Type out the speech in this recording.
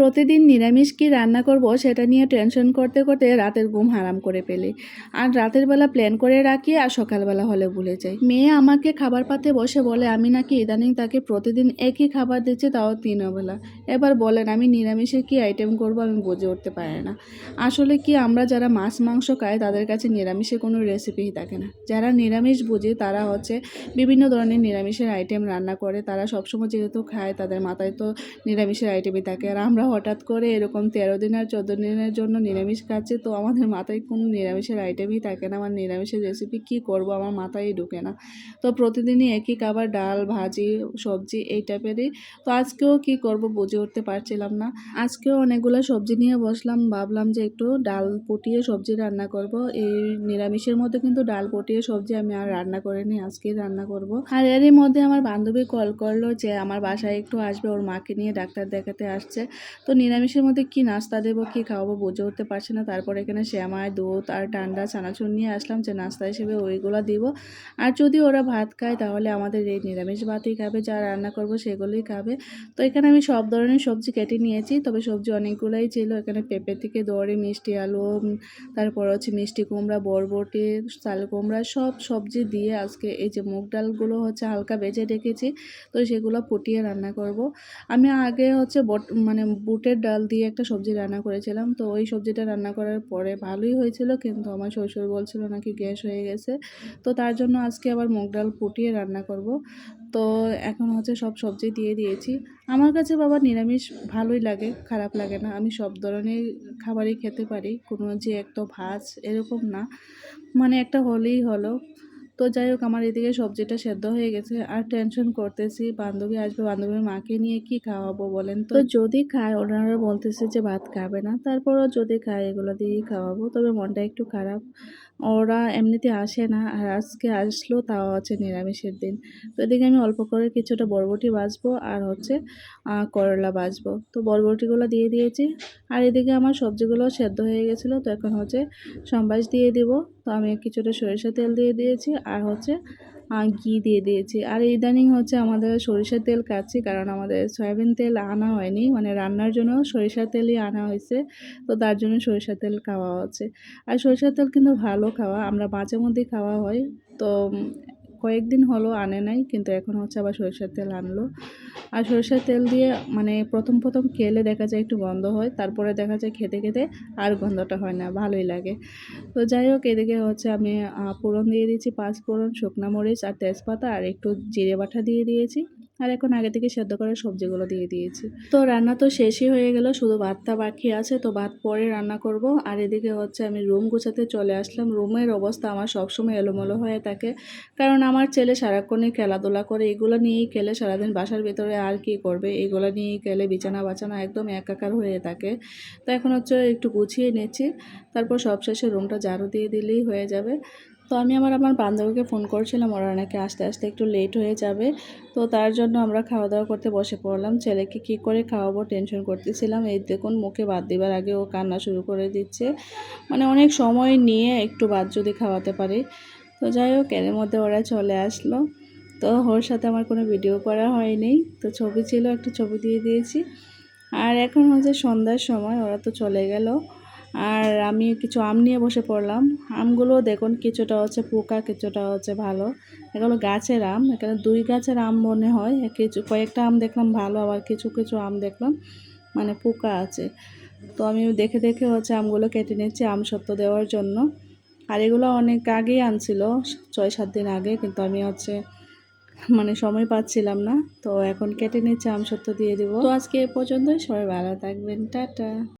প্রতিদিন নিরামিষ কি রান্না করব সেটা নিয়ে টেনশন করতে করতে রাতের ঘুম হারাম করে ফেলি। আর রাতের বেলা প্ল্যান করে রাখি আর সকালবেলা হলে ভুলে যাই। মেয়ে আমাকে খাবার পাতে বসে বলে, আমি নাকি ইদানিং তাকে প্রতিদিন একই খাবার দিচ্ছি, তাও তিনবেলা এবার বলেন, আমি নিরামিষের কি আইটেম করব আমি বুঝে উঠতে পারি না। আসলে কি আমরা যারা মাছ, মাংস খাই, তাদের কাছে নিরামিষের কোনো রেসিপিই থাকে না। যারা নিরামিষ বুঝে, তারা হচ্ছে বিভিন্ন ধরনের নিরামিষের আইটেম রান্না করে। তারা সবসময় যেহেতু খায়, তাদের মাথায় তো নিরামিষের আইটেমই থাকে। আর আমরা হঠাৎ করে এরকম তেরো দিন আর চোদ্দ দিনের জন্য নিরামিষ খাচ্ছে, তো আমাদের মাথায় কোনো নিরামিষের আইটেমই থাকে না। আমার নিরামিষের রেসিপি কী করব? আমার মাথায় ঢুকে না। তো প্রতিদিনই একই খাবার, ডাল, ভাজি, সবজি এই টাইপেরই। তো আজকেও কি করব বুঝে উঠতে পারছিলাম না। আজকেও অনেকগুলো সবজি নিয়ে বসলাম। ভাবলাম যে একটু ডাল পটিয়ে সবজি রান্না করব। এই নিরামিষের মধ্যে কিন্তু ডাল পটিয়ে সবজি আমি আর রান্না করিনি আজকেই রান্না করব। আর এরই মধ্যে আমার বান্ধবী কল করল যে আমার বাসায় একটু আসবে। ওর মাকে নিয়ে ডাক্তার দেখাতে আসছে। তো নিরামিষের মধ্যে কি নাস্তা দেবো, কি খাওয়াবো বুঝে উঠতে পারছি না। তারপর এখানে শ্যামাই, দুধ আর ঠান্ডা চানাচুর নিয়ে আসলাম যে নাস্তা হিসেবে ওইগুলো দিব। আর যদি ওরা ভাত খায় তাহলে আমাদের এই নিরামিষ ভাতই খাবে, যা রান্না করব সেগুলোই খাবে। তো এখানে আমি সব ধরনের সবজি কেটে নিয়েছি, তবে সবজি অনেকগুলোই ছিল। এখানে পেঁপে থেকে দড়ি, মিষ্টি আলু তারপর হচ্ছে মিষ্টি কুমড়া, বরবটি, চাল কুমড়া, সব সবজি দিয়ে আজকে এই যে মুগ ডালগুলো হচ্ছে হালকা বেজে রেখেছি। তো সেগুলো ফুটিয়ে রান্না করব। আমি আগে হচ্ছে বট মানে বুটের ডাল দিয়ে একটা সবজি রান্না করেছিলাম। তো ওই সবজিটা রান্না করার পরে ভালোই হয়েছিল, কিন্তু আমার শ্বশুর বলছিল নাকি গ্যাস হয়ে গেছে। তো তার জন্য আজকে আবার মুগ ডাল ফুটিয়ে রান্না করব। তো এখন হচ্ছে সব সবজি দিয়ে দিয়েছি। আমার কাছে বাবা নিরামিষ ভালোই লাগে, খারাপ লাগে না। আমি সব ধরনের খাবারই খেতে পারি। কোনো যে একটা ভাজ এরকম না। মানে একটা হলেই হলো। তো যাই হোক, আমার এদিকে সবজিটা সেদ্ধ হয়ে গেছে। আর টেনশন করতেছি, বান্ধবী আসবে, বান্ধবীর মাকে নিয়ে কি খাওয়াবো বলেন তো যদি খায়, ওনারা বলতেছে যে ভাত খাবে না, তারপরও যদি খায়, এগুলো দিয়েই খাওয়াবো। তবে মনটা একটু খারাপ। ওরা এমনিতে আসে না। আর আজকে আসলো, তাও হচ্ছে নিরামিষের দিন। তো এদিকে আমি অল্প করে কিছুটা বরবটি বাজবো আর হচ্ছে করলা বাজবো তো বরবটিগুলো দিয়ে দিয়েছি। আর এদিকে আমার সবজিগুলো সেদ্ধ হয়ে গেছিল, তো এখন হচ্ছে, সম্বাস দিয়ে দিব। তো আমি কিছুটা সরিষা তেল দিয়ে দিয়েছি। আর হচ্ছে ঘি দিয়ে দিয়েছি। আর ইদানিং হচ্ছে আমাদের সরিষার তেল খাচ্ছি কারণ আমাদের সয়াবিন তেল আনা হয়নি। মানে রান্নার জন্য সরিষার তেলই আনা হয়েছে। তো তার জন্য সরিষার তেল খাওয়া হচ্ছে। আর সরিষার তেল কিন্তু ভালো খাওয়া। আমরা মাঝে মধ্যেই খাওয়া হয়। তো কয়েকদিন হলো আনে নাই, কিন্তু এখন হচ্ছে আবার সরিষার তেল আনলো। আর সরিষার তেল দিয়ে মানে প্রথম প্রথম খেলে দেখা যায় একটু গন্ধ হয়, তারপরে দেখা যায় খেতে খেতে আর গন্ধটা হয় না, ভালোই লাগে। তো যাই হোক, এদিকে হচ্ছে আমি পুরন ফোড়ন দিয়ে দিয়েছি, পাঁচ ফোড়ন, শুকনা মরিচ আর তেজপাতা আর একটু জিরে বাটা দিয়ে দিয়েছি। আর এখন আগে থেকে সেদ্ধ করা সবজিগুলো দিয়ে দিয়েছি। তো রান্না তো শেষই হয়ে গেল, শুধু ভাতটা বাকি আছে, তো ভাত পরে রান্না করব। আর এদিকে হচ্ছে আমি রুম গুছাতে চলে আসলাম। রুমের অবস্থা আমার সবসময় এলোমেলো হয়ে থাকে, কারণ আমার ছেলে সারাক্ষণই খেলাধুলা করে। এগুলো নিয়েই খেলে সারাদিন বাসার ভিতরে আর কি করবে? এগুলো নিয়েই খেলে বিছানা বাছানা একদম একাকার হয়ে থাকে। তো এখন হচ্ছে একটু গুছিয়ে নিচ্ছি, তারপর সবশেষে রুমটা ঝাড়ু দিয়ে দিলেই হয়ে যাবে। তো আমি আমার আমার বান্ধবীকে ফোন করেছিলাম, ওরা নাকি আস্তে আস্তে একটু লেট হয়ে যাবে। তো তার জন্য আমরা খাওয়া দাওয়া করতে বসে পড়লাম। ছেলেকে কি করে খাওয়াবো টেনশন করতেছিলাম। এই দেখুন, মুখে ভাত দিবার আগে ও কান্না শুরু করে দিচ্ছে। মানে অনেক সময় নিয়ে একটু ভাত যদি খাওয়াতে পারি। তো যাই হোক, এর মধ্যে ওরা চলে আসলো। তো ওর সাথে আমার কোনো ভিডিও করা হয়নি। তো ছবি ছিল, একটু ছবি দিয়ে দিয়েছি। আর এখন হচ্ছে সন্ধ্যার সময়, ওরা তো চলে গেল। আর আমি কিছু আম নিয়ে বসে পড়লাম। আমগুলো দেখুন কিছুটা হচ্ছে পোকা, কিছুটা হচ্ছে ভালো। এগুলো গাছের আম, এখানে দুই গাছের আম মনে হয়। কিছু কয়েকটা আম দেখলাম ভালো, আবার কিছু কিছু আম দেখলাম মানে পোকা আছে। তো আমি দেখে দেখে হচ্ছে আমগুলো কেটে নিচ্ছি আম সত্য দেওয়ার জন্য। আর এগুলো অনেক আগেই আনছিল, ছয়, সাত দিন আগে, কিন্তু আমি হচ্ছে মানে সময় পাচ্ছিলাম না। তো এখন কেটে নিচ্ছে আম সত্য দিয়ে দিব। তো আজকে এ পর্যন্তই। সবাই ভালো থাকবেন। টাটা।